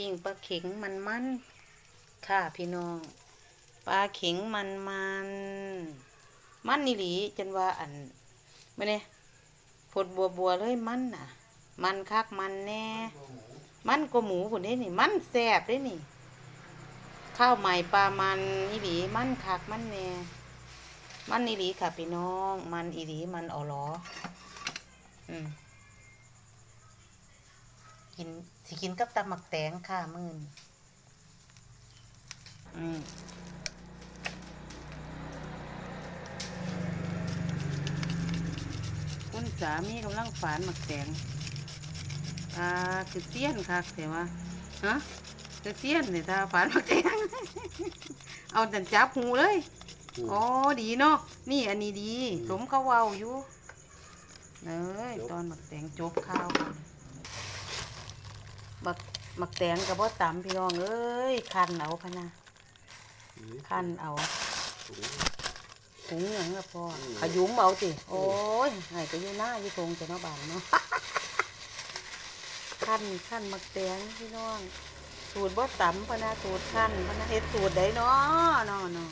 ปิ้งปลาเข็งมันมันค่ะพี่น้องปลาเข็งมันมันมันนี่หลีจนว่าอันไม่เนี่ยผดบัวบัวเลยมันน่ะ มันคักมันแน่ มันก็หมูผุนได้นี่ มันแซ่บได้นี่ ข้าวใหม่ปลามันอีหลีมันคักมันแน่มันอีหลีค่ะพี่น้อง มันอีหลีมันเอหรออืม กินสิกินกับตำหมักแตงค่ะมื่นอืมคุณสามีกำลังฝานหมักแตงอ่าคือเสี้ยนค่ะแต่ว่าฮะคือเสี้ยนเนี่ยถ้าฝานหมักแตง เอาแต่จับหูเลยอ๋อดีเนาะนี่อันนี้ดีอืมสมเขาเว้าอยู่เอ้ยตอนหมักแตงจบข้าวก่อน บักหมักแตงกับบ่ตำพี่น้องเอ้ยคันเอาพะนะคันเอาหุงหยังละพ่ออมขยุมเอาสิโอ้ยให้ไปอยู่หน้าอยู่ตรงจะเนาะบานเนาะคันคันหมักแตงพี่น้อง สูตรบ่ตำพะนะสูตรคันพะนะเฮ็ดสูตรใดเนาะเนาะเนาะ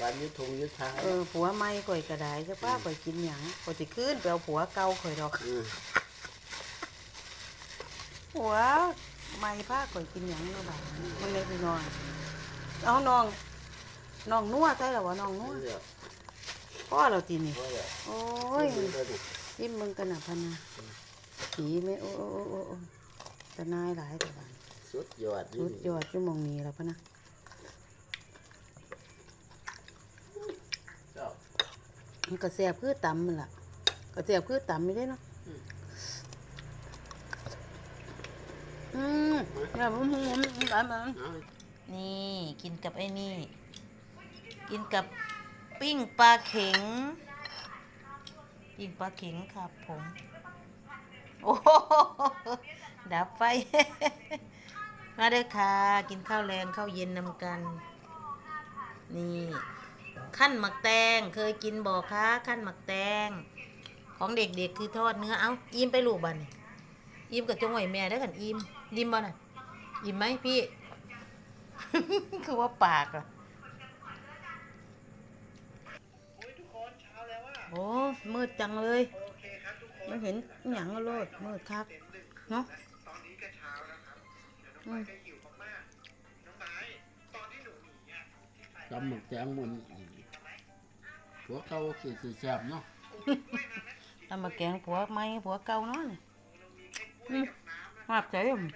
การยุทธงยุทธาเออผัวไม่ข่อยกระไดจะป้าข่อยกินหยังข่อยสิขึ้นไปเอาผัวเก่าข่อยดอก อืมผัวไม่ป้าข่อยกินหยังเนาะบัดนี้มันเลยพี่น้องเอาน้องน้องนัวใช่หรอวะน้องนัวเดี๋ยวพ่อเราตีนี่เพราะว่าโอ้ยเดี๋ยวเดี๋ยวยิ้มมึงกันนะพะนะผีไหมโอ้โอ้โอ้โอ้โอ้ตะนายหลายแต่บ้านสุดยอดสุดยอดชั่วโมงนี้แล้วพะนะเจ้ามันก็แซ่บคือตำมันล่ะก็แซ่บคือตำไม่ได้เนาะ อืม อืม เนี่ยมันมันมันมันมันเอานี่กินกับไอ้นี่ กินกับปิ้งปลาเข็ง ปิ้งปลาเข็งครับผม โอ้โหดับไฟ มาเด้อค่ะ กินข้าวแรงข้าวเย็นนำกัน นี่ขั้นหมักแตงเคยกินบอกคะขั้นหมักแตง ของเด็กๆคือทอดเนื้อ เอาอิ่มไปลูกบันนี่อิ่มกับจงไหวแม่ได้กันอิ่มอิ่มบ่น่ะ อิ่มไหมพี่ คือว่าปากอะโอ้มืดจังเลยไม่เห็นอหย่างโลดมืดครับเนาะตอนนี้ก็เช้าแล้วครับเดี๋ยวน้องอืมไบร์ทก็หิวมากๆน้องไบร์ทตอนที่หนูหนีอะที่ไฟจำหมึกแจงมันหัวเขาคือคือแซ่บเนาะทำมาแกงผัวไหมผัวเก่าเนาะนี่อืมมาบใจอืมมัน